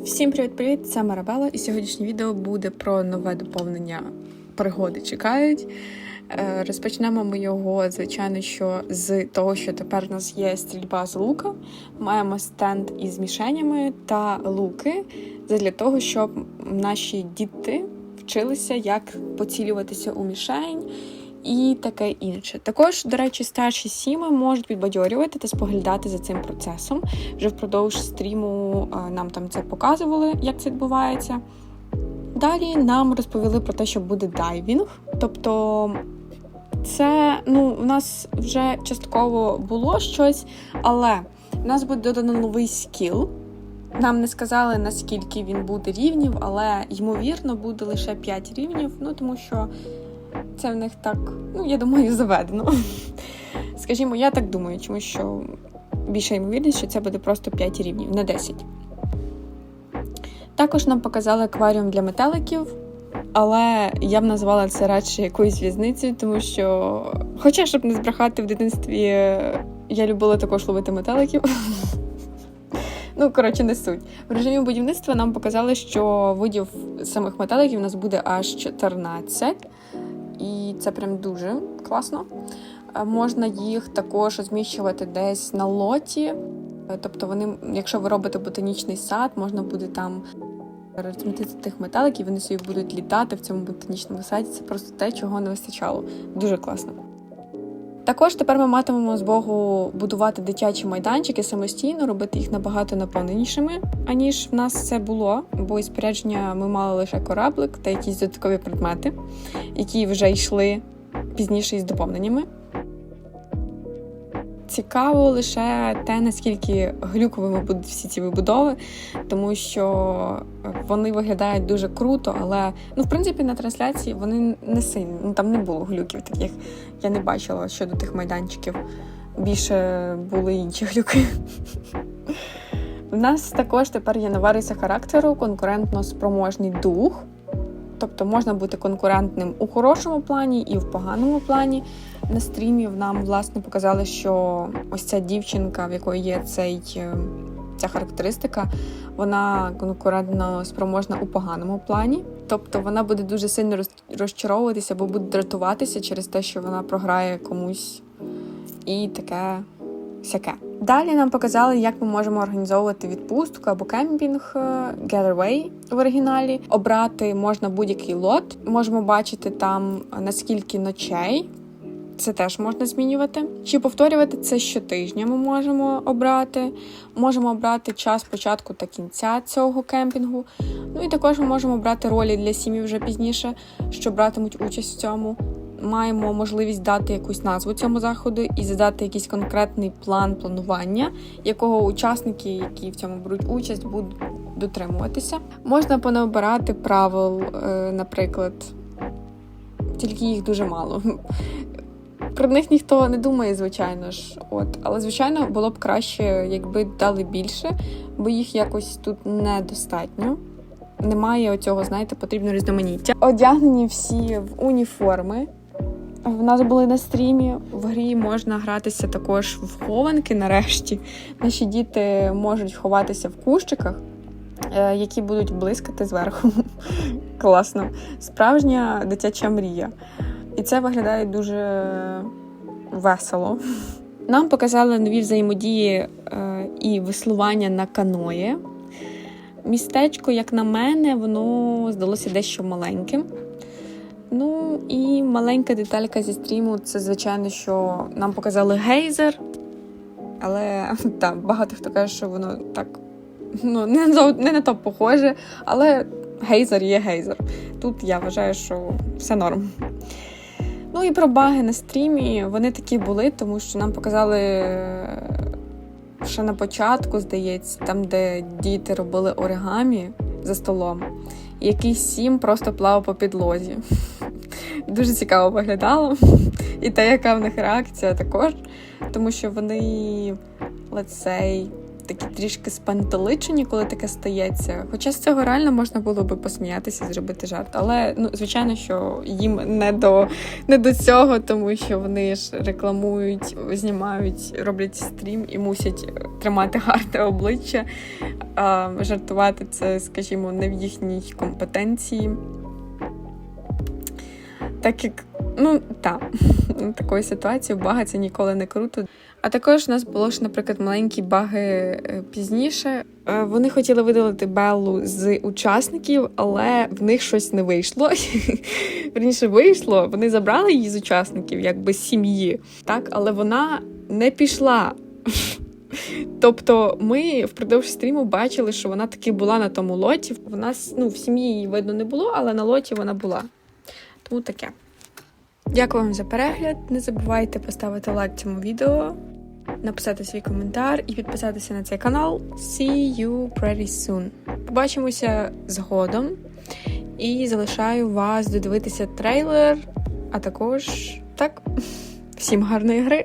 Всім привіт-привіт! Це Марабела, і сьогоднішнє відео буде про нове доповнення пригоди чекають. Е, Розпочнемо ми його, звичайно, що з того, що тепер у нас є стрільба з лука. Маємо стенд із мішенями та луки для того, щоб наші діти вчилися, як поцілюватися у мішень і таке інше. Також, до речі, старші сіми можуть підбадьорювати та споглядати за цим процесом. Вже впродовж стріму нам там це показували, як це відбувається. Далі нам розповіли про те, що буде дайвінг. Тобто, це ну, у нас вже частково було щось, але у нас буде додано новий скіл. Нам не сказали, наскільки він буде рівнів, але ймовірно буде лише 5 рівнів, ну тому що це в них так, ну я думаю, заведено. Скажімо, я так думаю, тому що більша ймовірність, що це буде просто 5 рівнів, не 10. Також нам показали акваріум для метеликів, але я б назвала це радше якоюсь в'язницею, тому що, хоча, щоб не збрехати в дитинстві, я любила також ловити метеликів. Ну, коротше, не суть. В режимі будівництва нам показали, що видів самих метеликів у нас буде аж 14. Це прям дуже класно. Е, Можна їх також розміщувати десь на лоті. Е, Тобто, вони, якщо ви робите ботанічний сад, можна буде там розмістити тих металиків, вони собі будуть літати в цьому ботанічному саді. Це просто те, чого не вистачало. Дуже класно. Також тепер ми матимемо змогу будувати дитячі майданчики самостійно, робити їх набагато наповненішими, аніж в нас це було, бо із спорядження ми мали лише кораблик та якісь додаткові предмети, які вже йшли пізніше із доповненнями. Цікаво лише те, наскільки глюковими будуть всі ці вибудови, тому що вони виглядають дуже круто, але ну, в принципі на трансляції вони не сильні. Ну там не було глюків таких. Я не бачила щодо тих майданчиків. Більше були інші глюки. У нас також тепер є нова риса характеру, конкурентно спроможний дух. Тобто можна бути конкурентним у хорошому плані і в поганому плані. На стрімі нам власне показали, що ось ця дівчинка, в якої є цей, е, ця характеристика, вона конкурентно спроможна у поганому плані. Тобто вона буде дуже сильно розчаровуватися або буде дратуватися через те, що вона програє комусь і таке всяке. Далі нам показали, як ми можемо організовувати відпустку або кемпінг е, Getaway в оригіналі. Обрати можна будь-який лот. Можемо бачити там наскільки ночей. Це теж можна змінювати. Чи повторювати це щотижня ми можемо обрати. Можемо обрати час початку та кінця цього кемпінгу. Ну і також ми можемо обрати ролі для сім'ї вже пізніше, що братимуть участь в цьому. Маємо можливість дати якусь назву цьому заходу і задати якийсь конкретний план планування, якого учасники, які в цьому беруть участь, будуть дотримуватися. Можна понабирати правил, е, наприклад, тільки їх дуже мало. Про них ніхто не думає, звичайно ж. От, але звичайно було б краще, якби дали більше, бо їх якось тут недостатньо. Немає оцього, знаєте, потрібно різноманіття. Одягнені всі в уніформи. В нас були на стрімі. В грі можна гратися також в хованки нарешті. Наші діти можуть ховатися в кущиках, е, які будуть блискати зверху. Класно. Справжня дитяча мрія. І це виглядає дуже весело. Нам показали нові взаємодії е, і веслування на каної. Містечко, як на мене, воно здалося дещо маленьким. Ну і маленька деталька зі стріму це, звичайно, що нам показали гейзер. Але так, багато хто каже, що воно так ну, не, не на то похоже, але гейзер є гейзер. Тут я вважаю, що все норм. Ну і про баги на стрімі вони такі були, тому що нам показали е, ще на початку, здається, там, де діти робили оригамі за столом, і якийсь сім просто плавав по підлозі. Дуже цікаво виглядало. І те, яка в них реакція також, тому що вони, say, такі трішки спантеличені, коли таке стається. Хоча з цього реально можна було би посміятися, зробити жарт. Але ну, звичайно, що їм не до, не до цього, тому що вони ж рекламують, знімають, роблять стрім і мусять тримати гарне обличчя. А жартувати це, скажімо, не в їхній компетенції. Так як, ну так, такої ситуації в бага це ніколи не круто. А також у нас було ж, наприклад, маленькі баги е, пізніше. Е, Вони хотіли видалити Беллу з учасників, але в них щось не вийшло. Верніше вийшло, вони забрали її з учасників, якби з сім'ї, так, але вона не пішла. Тобто ми впродовж стріму бачили, що вона таки була на тому лоті. Вона ну, в сім'ї її видно не було, але на лоті вона була. Тому таке. Дякую вам за перегляд. Не забувайте поставити лайк цьому відео, написати свій коментар і підписатися на цей канал. See you pretty soon. Побачимося згодом. І залишаю вас додивитися трейлер, а також так, всім гарної гри!